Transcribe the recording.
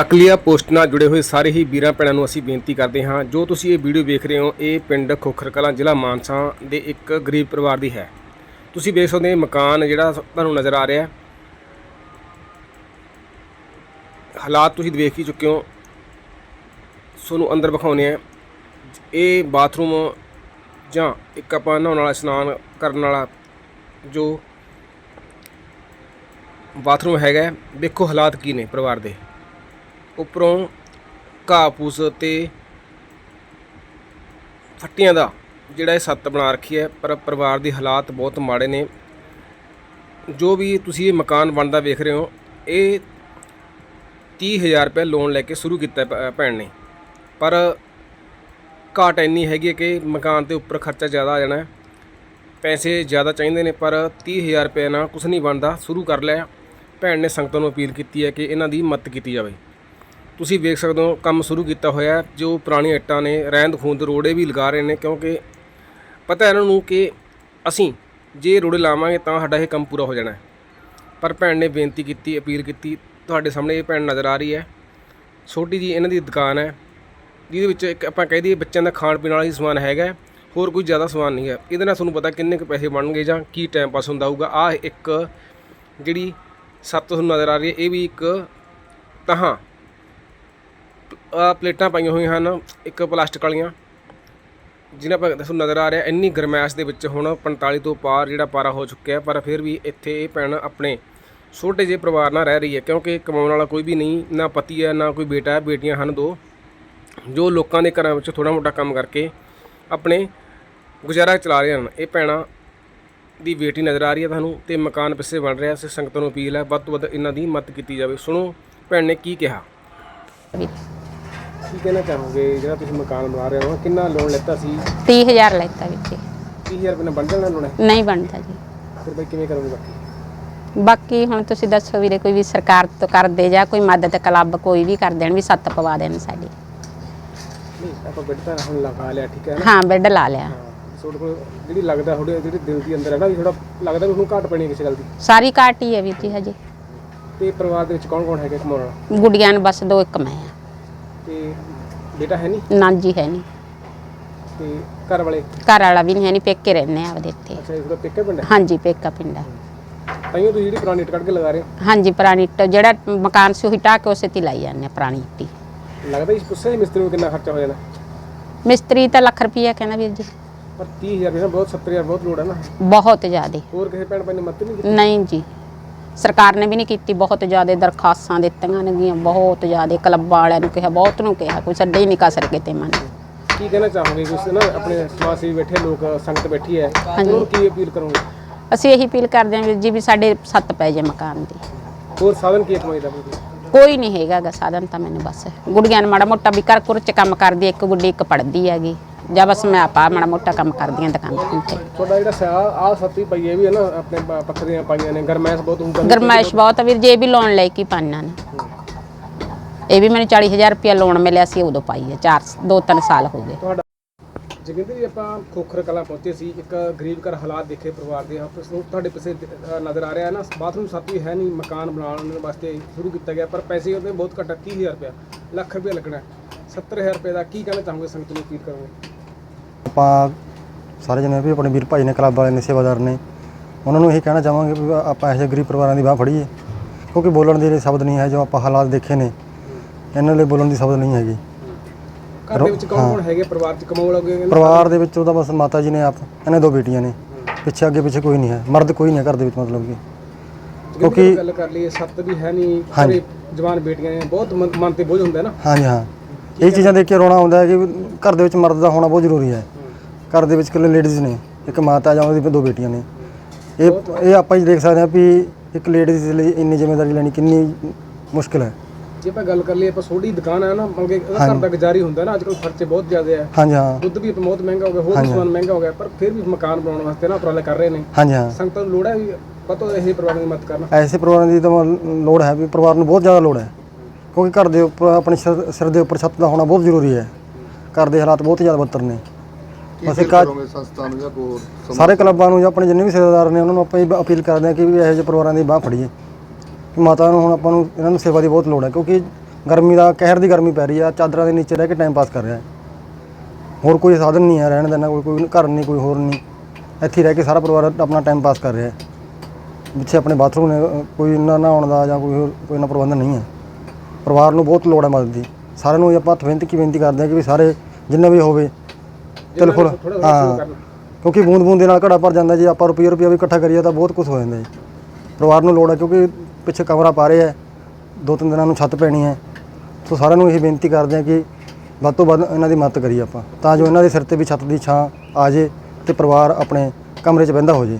Akalia post ਨਾਲ ਜੁੜੇ ਹੋਏ ਸਾਰੇ ਹੀ ਵੀਰਾਂ ਭੈਣਾਂ ਨੂੰ ਅਸੀਂ ਬੇਨਤੀ ਕਰਦੇ ਹਾਂ ਜੋ ਤੁਸੀਂ ਇਹ ਵੀਡੀਓ ਵੇਖ ਰਹੇ ਹੋ ਇਹ ਪਿੰਡ ਖੋਖਰ ਕਲਾਂ ਜ਼ਿਲ੍ਹਾ ਮਾਨਸਾ ਦੇ ਇੱਕ ਗਰੀਬ ਪਰਿਵਾਰ ਦੀ ਹੈ। ਤੁਸੀਂ ਵੇਖ ਸਕਦੇ ਹੋ ਮਕਾਨ ਜਿਹੜਾ ਤੁਹਾਨੂੰ ਨਜ਼ਰ ਆ ਰਿਹਾ ਹੈ। ਹਾਲਾਤ ਤੁਸੀਂ ਦੇਖ ਹੀ ਚੁੱਕੇ ਹੋ। ਤੁਹਾਨੂੰ ਅੰਦਰ ਵਿਖਾਉਨੇ ਆ ਇਹ ਬਾਥਰੂਮ ਜਾਂ ਇੱਕ ਆਪਾਂ ਨਹਾਉਣ ਵਾਲਾ ਇਸ਼ਨਾਨ ਕਰਨ ਵਾਲਾ ਜੋ ਬਾਥਰੂਮ ਹੈਗਾ ਹੈ, ਦੇਖੋ ਹਾਲਾਤ ਕੀ ਨੇ ਪਰਿਵਾਰ ਦੇ। ਉੱਪਰੋਂ ਘਾਹ ਫੂਸ ਤੇ ਫੱਟੀਆਂ ਦਾ ਜਿਹੜਾ ਇਹ ਸੱਤ ਬਣਾ ਰੱਖੀ ਹੈ, ਪਰ ਪਰਿਵਾਰ ਦੇ ਹਾਲਾਤ ਬਹੁਤ ਮਾੜੇ ਨੇ। ਜੋ ਵੀ ਤੁਸੀਂ ਇਹ ਮਕਾਨ ਬਣਦਾ ਵੇਖ ਰਹੇ ਹੋ, ਇਹ 30000 ਰੁਪਏ ਲੋਨ ਲੈ ਕੇ ਸ਼ੁਰੂ ਕੀਤਾ ਹੈ ਭੈਣ ਨੇ। ਪਰ ਘਾਟ ਇੰਨੀ ਹੈਗੀ ਹੈ ਕਿ ਮਕਾਨ ਦੇ ਉੱਪਰ ਖਰਚਾ ਜ਼ਿਆਦਾ ਆ ਜਾਣਾ ਪੈਸੇ ਜ਼ਿਆਦਾ ਚਾਹੀਦੇ ਨੇ, ਪਰ 30000 ਰੁਪਏ ਨਾਲ ਕੁਝ ਨਹੀਂ ਬਣਦਾ। ਸ਼ੁਰੂ ਕਰ ਲਿਆ। ਭੈਣ ਨੇ ਸੰਗਤਾਂ ਨੂੰ ਅਪੀਲ ਕੀਤੀ ਹੈ ਕਿ ਇਹਨਾਂ ਦੀ ਮਦਦ ਕੀਤੀ ਜਾਵੇ। ਤੁਸੀਂ ਵੇਖ ਸਕਦੇ ਹੋ ਕੰਮ ਸ਼ੁਰੂ ਕੀਤਾ ਹੋਇਆ ਜੋ ਪੁਰਾਣੀਆਂ ਇੱਟਾਂ ਨੇ, ਰਹਿੰਦ ਖੂੰਦ ਰੋੜੇ ਵੀ ਲਗਾ ਰਹੇ ਨੇ, ਕਿਉਂਕਿ ਪਤਾ ਇਹਨਾਂ ਨੂੰ ਕਿ ਅਸੀਂ ਜੇ ਰੋੜੇ ਲਾਵਾਂਗੇ ਤਾਂ ਸਾਡਾ ਇਹ ਕੰਮ ਪੂਰਾ ਹੋ ਜਾਣਾ ਪਰ ਭੈਣ ਨੇ ਬੇਨਤੀ ਕੀਤੀ, ਅਪੀਲ ਕੀਤੀ, ਤੁਹਾਡੇ ਸਾਹਮਣੇ ਇਹ ਭੈਣ ਨਜ਼ਰ ਆ ਰਹੀ ਹੈ। ਛੋਟੀ ਜੀ ਇਹਨਾਂ ਦੀ ਦੁਕਾਨ ਹੈ, ਜਿਹਦੇ ਵਿੱਚ ਇੱਕ ਆਪਾਂ ਕਹਿ ਦਈਏ ਬੱਚਿਆਂ ਦਾ ਖਾਣ ਪੀਣ ਵਾਲਾ ਹੀ ਸਮਾਨ ਹੈਗਾ ਹੋਰ ਕੋਈ ਜ਼ਿਆਦਾ ਸਮਾਨ ਨਹੀਂ ਹੈ। ਇਹਦੇ ਨਾਲ ਤੁਹਾਨੂੰ ਪਤਾ ਕਿੰਨੇ ਕੁ ਪੈਸੇ ਬਣਨਗੇ ਜਾਂ ਕੀ ਟਾਈਮ ਪਾਸ ਹੁੰਦਾ ਹੋਊਗਾ। ਆ ਇੱਕ ਜਿਹੜੀ ਸੱਤ ਤੁਹਾਨੂੰ ਨਜ਼ਰ ਆ ਰਹੀ ਹੈ, ਇਹ ਵੀ ਇੱਕ ਤਹਾਂ ਆ ਪਲੇਟਾਂ ਪਾਈਆਂ ਹੋਈਆਂ ਹਨ, ਇੱਕ ਪਲਾਸਟਿਕ ਵਾਲੀਆਂ ਜਿਹਨਾਂ ਪਰ ਤੁਹਾਨੂੰ ਨਜ਼ਰ ਆ ਰਿਹਾ, ਇੰਨੀ ਗਰਮੈਸ਼ ਦੇ ਵਿੱਚ ਹੁਣ 45 ਤੋਂ ਪਾਰ ਜਿਹੜਾ ਪਾਰਾ ਹੋ ਚੁੱਕਿਆ ਪਰ ਫਿਰ ਵੀ ਇੱਥੇ ਇਹ ਭੈਣ ਆਪਣੇ ਛੋਟੇ ਜਿਹੇ ਪਰਿਵਾਰ ਨਾਲ ਰਹਿ ਰਹੀ ਹੈ, ਕਿਉਂਕਿ ਕਮਾਉਣ ਵਾਲਾ ਕੋਈ ਵੀ ਨਹੀਂ, ਨਾ ਪਤੀ ਹੈ, ਨਾ ਕੋਈ ਬੇਟਾ ਹੈ, ਬੇਟੀਆਂ ਹਨ ਦੋ, ਜੋ ਲੋਕਾਂ ਦੇ ਘਰਾਂ ਵਿੱਚ ਥੋੜਾ ਮੋਟਾ ਕੰਮ ਕਰਕੇ ਆਪਣੇ ਗੁਜ਼ਾਰਾ ਚਲਾ ਰਹੇ ਹਨ। ਇਹ ਭੈਣਾਂ ਦੀ ਬੇਟੀ ਨਜ਼ਰ ਆ ਰਹੀ ਹੈ ਤੁਹਾਨੂੰ, ਤੇ ਮਕਾਨ ਪਿੱਛੇ ਬਣ ਰਿਹਾ ਸੇ ਸੰਗਤਾਂ ਨੂੰ ਅਪੀਲ ਹੈ, ਵੱਧ ਤੋਂ ਵੱਧ ਇਹਨਾਂ ਦੀ ਮਦਦ ਕੀਤੀ ਜਾਵੇ। ਸੁਣੋ, ਭੈਣ ਨੇ ਕੀ ਕਿਹਾ? ਕੀ ਕਹਿਣਾ ਚਾਹੋਗੇ? ਜਿਹੜਾ ਤੁਸੀਂ ਮਕਾਨ ਬਣਾ ਰਹੇ ਹੋ ਕਿੰਨਾ ਲੋਨ ਲੈਤਾ ਸੀ? 30000 ਲੈਤਾ ਵਿੱਚ 30000 ਰੁਪਏ ਨਾਲ ਬਣ ਜਾਣਾ ਲੋਨ ਨਹੀਂ ਬਣਦਾ ਜੀ। ਫਿਰ ਬਈ ਕਿਵੇਂ ਕਰੋਗੇ ਬਾਕੀ? ਬਾਕੀ ਹੁਣ ਤੁਸੀਂ ਦੱਸੋ ਵੀਰੇ ਕੋਈ ਵੀ ਸਰਕਾਰ ਤੋਂ ਕਰਦੇ ਜਾਂ ਕੋਈ ਮਦਦ ਕਲੱਬ ਕੋਈ ਵੀ ਕਰ ਦੇਣ ਵੀ ਸੱਤ ਪਵਾ ਦੇਣ ਸਾਡੀ। ਨਹੀਂ ਆਪਾਂ ਬੈੱਡ ਤਾਂ ਹੁਣ ਲਗਾ ਲਿਆ ਠੀਕ ਹੈ ਨਾ? ਹਾਂ ਬੈੱਡ ਲਾ ਲਿਆ। ਤੁਹਾਡੇ ਕੋਲ ਜਿਹੜੀ ਲੱਗਦਾ ਤੁਹਾਡੇ ਜਿਹੜੇ ਦਿਲ ਦੀ ਅੰਦਰ ਹੈ ਨਾ ਵੀ ਥੋੜਾ ਲੱਗਦਾ ਵੀ ਉਹਨੂੰ ਘਾਟ ਪੈਣੀ ਹੈ ਕਿਸੇ ਗੱਲ ਦੀ। ਸਾਰੀ ਹੀ ਹੈ ਵੀਰ ਜੀ ਹਜੇ। ਤੇ ਪਰਿਵਾਰ ਦੇ ਵਿੱਚ ਕੌਣ ਕੌਣ ਹੈਗਾ ਕਮਾਉਣ ਵਾਲਾ? ਗੁੱਡੀਆਂ ਨੂੰ ਬਸ ਦੋ ਇੱਕ ਮੈਂ ਆ ਤੇ ਬੇਟਾ ਹੈ ਨਹੀਂ? ਨਾਂਜੀ ਹੈ ਨਹੀਂ। ਤੇ ਘਰ ਵਾਲੇ? ਘਰ ਵਾਲਾ ਵੀ ਨਹੀਂ ਹੈ ਨਹੀਂ ਪੇਕੇ ਰਹਿੰਦੇ ਆ ਉਹਦੇ ਇੱਥੇ। ਅੱਛਾ ਇਹਦਾ ਪਿੱਕੇ ਪਿੰਡ ਹੈ? ਹਾਂਜੀ ਪੇਕਾ ਪਿੰਡਾ ਤਾਈਓ ਤੁਸੀਂ ਜਿਹੜੀ ਪੁਰਾਣੀ ਇੱਟ ਕੱਢ ਕੇ ਲਗਾ ਰਹੇ ਹੋ? ਹਾਂਜੀ ਪੁਰਾਣੀ ਇੱਟ ਜਿਹੜਾ ਮਕਾਨ ਸੀ ਉਹੀ ਢਾਹ ਕੇ ਉਸੇ ਤੇ ਲਾਈ ਜਾਂਦੇ ਆ ਪੁਰਾਣੀ ਇੱਟੀ ਲੱਗਦਾ ਇਸ ਪੁੱਛਿਆ ਸੀ ਮਿਸਤਰੀ ਨੂੰ ਕਿੰਨਾ ਖਰਚਾ ਹੋ ਜਾਣਾ ਮਿਸਤਰੀ ਤਾਂ ਲੱਖ ਰੁਪਈਆ ਕਹਿੰਦਾ ਵੀਰ ਜੀ। ਪਰ 30000 ਰੁਪਏ ਨਾਲ ਬਹੁਤ 70000 ਬਹੁਤ ਲੋੜ ਹੈ ਨਾ। ਬਹੁਤ ਜ਼ਿਆਦੇ। ਹੋਰ ਕਿਸੇ ਭੈਣ ਭਾਈ ਨੇ ਮਦਦ ਨਹੀਂ ਕੀਤੀ? ਨਹੀਂ ਜੀ। ਸਰਕਾਰ ਨੇ ਵੀ ਨਹੀਂ ਕੀਤੀ ਬਹੁਤ ਜ਼ਿਆਦਾ ਦਰਖਾਸਤਾਂ ਦਿੱਤੀਆਂ ਨੇਗੀਆਂ ਬਹੁਤ ਜ਼ਿਆਦਾ ਕਲੱਬਾਂ ਵਾਲਿਆਂ ਨੂੰ ਕਿਹਾ ਬਹੁਤ ਨੂੰ ਕਿਹਾ ਕੋਈ ਛੱਡੇ ਹੀ ਨਹੀਂ ਕਸਰ ਕਿਤੇ ਮਨ। ਕੀ ਕਹਿਣਾ ਚਾਹੋਗੇ ਕਿ ਨਾ ਆਪਣੇ ਸਮਾਜ ਸੇਵੀ ਬੈਠੇ ਲੋਕ ਸੰਗਤ ਬੈਠੀ ਹੈ ਉਹਨਾਂ ਨੂੰ ਕੀ ਅਪੀਲ ਕਰੋਗੇ? ਅਸੀਂ ਇਹੀ ਅਪੀਲ ਕਰਦੇ ਹਾਂ ਵੀਰ ਜੀ ਵੀ ਸਾਡੇ ਸੱਤ ਪੈ ਜੇ ਮਕਾਨ ਦੀ। ਹੋਰ ਸਾਧਨ ਕੀ ਕਮਾਈ ਦਾ ਕੋਈ ਨਹੀਂ ਹੈਗਾ ਗਾ ਸਾਧਨ ਤਾਂ ਮੈਨੂੰ ਬਸ। ਗੁੱਡੀਆਂ ਨੂੰ ਮਾੜਾ ਮੋਟਾ ਵੀ ਘਰ ਘੁਰ ਚ ਕੰਮ ਕਰਦੀ ਇੱਕ ਗੁੱਡੀ ਇੱਕ ਪੜਦੀ ਹੈਗੀ। ਜਾਂ ਬਸ ਮੈਂ ਆਪਾ ਮਾੜਾ ਮੋਟਾ ਕੰਮ ਕਰਦੀ ਹਾਂ ਦੁਕਾਨ ਤੇ। ਤੁਹਾਡਾ ਜਿਹੜਾ ਸਿਆ ਆ ਸੱਤੀ ਪਈ ਹੈ ਵੀ ਹੈ ਨਾ ਆਪਣੇ ਪ- ਪੱਥਰੀਆਂ ਪਾਈਆਂ ਨੇ ਗਰਮੈਸ਼ ਬਹੁਤ ਹੁੰਦਾ ਗਰਮਾਇਸ਼ ਬਹੁਤ ਆ ਵੀਰ ਜੀ ਇਹ ਵੀ ਲੋਨ ਲੈ ਕੇ ਪਾਣਾ ਨੇ। ਇਹ ਵੀ ਮੈਨੂੰ 40000 ਰੁਪਇਆ ਲੋਨ ਮਿਲਿਆ ਸੀ ਉਦੋਂ ਪਾਈ ਹੈ 4 ਦੋ ਤਿੰਨ ਸਾਲ ਹੋ ਗਏ। ਤੁਹਾਡਾ ਜਗਿੰਦਰ ਜੀ ਆਪਾਂ ਖੋਖਰ ਕਲਾ ਪਹੁੰਚੇ ਸੀ ਇੱਕ ਗਰੀਬ ਘਰ ਹਾਲਾਤ ਦੇਖੇ ਪਰਿਵਾਰ ਦੇ ਆਪਸ ਨੂੰ ਤੁਹਾਡੇ ਪਿੱਛੇ ਅ, ਨਜ਼ਰ ਆ ਰਿਹਾ ਹੈ ਨਾ ਬਾਥਰੂਮ ਵੀ ਹੈ ਨਹੀਂ ਮਕਾਨ ਬਣਾਉਣ ਵਾਸਤੇ ਸ਼ੁਰੂ ਕੀਤਾ ਗਿਆ ਪਰ ਪੈਸੇ ਉਹਦੇ ਬਹੁਤ ਘੱਟ ਹੈ 30000 ਰੁਪਇਆ ਲੱਖ ਰੁਪਇਆ ਲੱਗਣਾ। ਹੈ। 70000 ਰੁਪਏ ਦਾ ਕੀ ਕਹਿਣਾ ਚਾਹੋਗੇ ਸੰਗਤ ਨੂੰ ਅਪੀਲ ਕਰੋਗੇ? ਆਪਾਂ ਸਾਰੇ ਜਣੇ ਵੀ ਆਪਣੇ ਵੀਰ ਭਾਈ ਨੇ ਕਲੱਬ ਵਾਲੇ ਨੇ ਸੇਵਾਦਾਰ ਨੇ ਉਹਨਾਂ ਨੂੰ ਇਹੀ ਕਹਿਣਾ ਚਾਹਾਂਗੇ ਵੀ ਆਪਾਂ ਇਹੋ ਜਿਹੇ ਗਰੀਬ ਪਰਿਵਾਰਾਂ ਦੀ ਬਾਹ ਫੜੀਏ ਕਿਉਂਕਿ ਬੋਲਣ ਦੇ ਲਈ ਸ਼ਬਦ ਨਹੀਂ ਹੈ ਜੋ ਆਪਾਂ ਹਾਲਾਤ ਦੇਖੇ ਨੇ ਇਹਨਾਂ ਲਈ ਬੋਲਣ ਦੀ ਸ਼ਬਦ ਨਹੀਂ ਹੈਗੀ। ਘਰ ਦੇ ਵਿੱਚ ਕੌਣ ਕੌਣ ਹੈਗੇ? ਪਰਿਵਾਰ ਚ ਕਮਾਉਣ ਲੱਗੇ ਪਰਿਵਾਰ ਦੇ ਵਿੱਚ ਉਹਦਾ ਬਸ ਮਾਤਾ ਜੀ ਨੇ ਆਪ ਇਹਨੇ ਦੋ ਬੇਟੀਆਂ ਨੇ ਪਿੱਛੇ ਅੱਗੇ ਪਿੱਛੇ ਕੋਈ ਨਹੀਂ ਹੈ ਮਰਦ ਕੋਈ ਨਹੀਂ ਹੈ ਘਰ ਦੇ ਵਿੱਚ ਮਤਲਬ ਕਿ। ਕਿਉਂਕਿ ਗੱਲ ਕਰ ਲਈਏ ਸੱਤ ਵੀ ਹੈ ਨਹੀਂ। ਘਰੇ ਜਵਾਨ ਬੇਟੀਆਂ ਨੇ ਬਹੁਤ ਮਨ ਤੇ ਬੋਝ ਹੁੰਦਾ ਹੈ ਨਾ। ਹਾਂਜੀ ਹਾਂ। ਇਹ ਚੀਜ਼ਾਂ ਦੇਖ ਕੇ ਰੋਣਾ ਆਉਂਦਾ ਹੈ ਕਿ ਘਰ ਦੇ ਵਿੱਚ ਮਰਦ ਦਾ ਹੋਣਾ ਬਹੁਤ ਜ਼ਰੂਰੀ ਹੈ। ਘਰ ਦੇ ਵਿੱਚ ਇਕੱਲੇ ਲੇਡੀਜ਼ ਨੇ ਇੱਕ ਮਾਤਾ ਜਾਂ ਉਹਦੀ ਦੋ ਬੇਟੀਆਂ ਨੇ। ਇਹ ਇਹ ਆਪਾਂ ਹੀ ਦੇਖ ਸਕਦੇ ਹਾਂ ਵੀ ਇੱਕ ਲੇਡੀਜ਼ ਲਈ ਇੰਨੀ ਜ਼ਿੰਮੇਵਾਰੀ ਲੈਣੀ ਕਿੰਨੀ ਮੁਸ਼ਕਿਲ ਹੈ। ਜੇ ਆਪਾਂ ਗੱਲ ਕਰ ਲਈਏ ਆਪਾਂ ਛੋਟੀ ਦੁਕਾਨ ਹੈ ਨਾ ਮਤਲਬ ਕਿ ਉਹਦਾ ਘਰ ਦਾ ਗੁਜ਼ਾਰੀ ਹੁੰਦਾ ਨਾ ਅੱਜ ਕੱਲ੍ਹ ਖਰਚੇ ਬਹੁਤ ਜ਼ਿਆਦਾ ਹੈ ਹਾਂਜੀ ਹਾਂ। ਦੁੱਧ ਵੀ ਬਹੁਤ ਮਹਿੰਗਾ ਹੋ ਗਿਆ ਹੋਰ ਸਮਾਨ ਮਹਿੰਗਾ ਹੋ ਗਿਆ ਪਰ ਫਿਰ ਵੀ ਮਕਾਨ ਬਣਾਉਣ ਵਾਸਤੇ ਨਾ ਉਪਰਾਲੇ ਕਰ ਰਹੇ ਨੇ। ਹਾਂਜੀ ਹਾਂ। ਸੰਗਤਾਂ ਨੂੰ ਲੋੜ ਹੈ ਵੀ ਪਤੋ ਇਹ ਪਰਿਵਾਰਾਂ ਦੀ ਮਦਦ ਕਰਨਾ? ਐਸੇ ਪਰਿਵਾਰਾਂ ਦੀ ਤਾਂ ਲੋੜ ਹੈ ਵੀ ਪਰਿਵਾਰ ਨੂੰ ਬਹੁਤ ਜ਼ਿਆਦਾ ਲੋੜ ਹੈ। ਕਿਉਂਕਿ ਘਰ ਦੇ ਉੱਪਰ ਆਪਣੇ ਸਿਰ ਦੇ ਉੱਪਰ ਛੱਤ ਦਾ ਹੋਣਾ ਬਹੁਤ ਜ਼ਰੂਰੀ ਹੈ। ਘਰ ਦੇ ਹਾਲਾਤ ਬਹੁਤ ਜ਼ਿਆਦਾ ਬੱਤਰ ਨੇ। ਅਸੀਂ ਕਾ ਸੰਸਥਾ ਨੂੰ ਜਾਂ ਕੋਈ ਸਾਰੇ ਕਲੱਬਾਂ ਨੂੰ ਜਾਂ ਆਪਣੇ ਜਿੰਨੇ ਵੀ ਸੇਵਾਦਾਰ ਨੇ ਉਹਨਾਂ ਨੂੰ ਆਪਾਂ ਇਹ ਅਪੀਲ ਕਰਦੇ ਹਾਂ ਕਿ ਵੀ ਇਹੋ ਜਿਹੇ ਪਰਿਵਾਰਾਂ ਦੀ ਬਾਹ ਫੜੀਏ। ਕਿ ਮਾਤਾ ਨੂੰ ਹੁਣ ਆਪਾਂ ਨੂੰ ਇਹਨਾਂ ਨੂੰ ਸੇਵਾ ਦੀ ਬਹੁਤ ਲੋੜ ਹੈ ਕਿਉਂਕਿ ਗਰਮੀ ਦਾ ਕਹਿਰ ਦੀ ਗਰਮੀ ਪੈ ਰਹੀ ਆ ਚਾਦਰਾਂ ਦੇ ਨੀਚੇ ਰਹਿ ਕੇ ਟਾਈਮ ਪਾਸ ਕਰ ਰਿਹਾ ਹੈ। ਹੋਰ ਕੋਈ ਸਾਧਨ ਨਹੀਂ ਹੈ ਰਹਿਣ ਦਾ ਨਾ ਕੋਈ ਕੋਈ ਘਰ ਨਹੀਂ ਕੋਈ ਹੋਰ ਨਹੀਂ। ਇੱਥੇ ਰਹਿ ਕੇ ਸਾਰਾ ਪਰਿਵਾਰ ਆਪਣਾ ਟਾਈਮ ਪਾਸ ਕਰ ਰਿਹਾ ਹੈ। ਜਿੱਥੇ ਆਪਣੇ ਬਾਥਰੂਮ ਨੇ ਅ, ਕੋਈ ਨਾ ਨਹਾਉਣ ਦਾ ਜਾਂ ਕੋਈ ਹੋਰ ਕੋਈ ਨਾ ਪ੍ਰਬੰਧ ਨਹੀਂ ਹੈ। ਪਰਿਵਾਰ ਨੂੰ ਬਹੁਤ ਲੋੜ ਹੈ ਮਦਦ ਦੀ। ਸਾਰਿਆਂ ਨੂੰ ਆਪਾਂ ਹੱਥ ਬੇਨਤੀ ਕੀ ਬੇਨਤੀ ਕਰਦੇ ਹਾਂ ਕਿ ਵੀ ਸਾਰੇ ਜਿੰਨੇ ਵੀ ਹੋਵੇ ਟੈਲੀਫੋਨ ਹਾਂ। ਕਿਉਂਕਿ ਬੂੰਦ ਬੂੰਦ ਦੇ ਨਾਲ ਘੜਾ ਭਰ ਜਾਂਦਾ ਜੇ ਆਪਾਂ ਰੁਪਈਆ ਰੁਪਈਆ ਵੀ ਇਕੱਠਾ ਕਰੀਏ ਤਾਂ ਬਹੁਤ ਕੁਝ ਹੋ ਜਾਂਦਾ ਜੀ। ਪਰਿਵਾਰ ਨੂੰ ਲੋੜ ਹੈ ਕਿਉਂਕਿ ਪਿੱਛੇ ਕਮਰਾ ਪਾ ਰਹੇ ਹੈ ਦੋ ਤਿੰਨ ਦਿਨਾਂ ਨੂੰ ਛੱਤ ਪੈਣੀ ਹੈ। ਸੋ ਸਾਰਿਆਂ ਨੂੰ ਇਹ ਬੇਨਤੀ ਕਰਦੇ ਹਾਂ ਕਿ ਵੱਧ ਤੋਂ ਵੱਧ ਇਹਨਾਂ ਦੀ ਮਦਦ ਕਰੀਏ ਆਪਾਂ ਤਾਂ ਜੋ ਇਹਨਾਂ ਦੇ ਸਿਰ ਤੇ ਵੀ ਛੱਤ ਦੀ ਛਾਂ ਆ ਜੇ ਤੇ ਪਰਿਵਾਰ ਆਪਣੇ ਕਮਰੇ 'ਚ ਬਹਿੰਦਾ ਹੋ ਜੇ।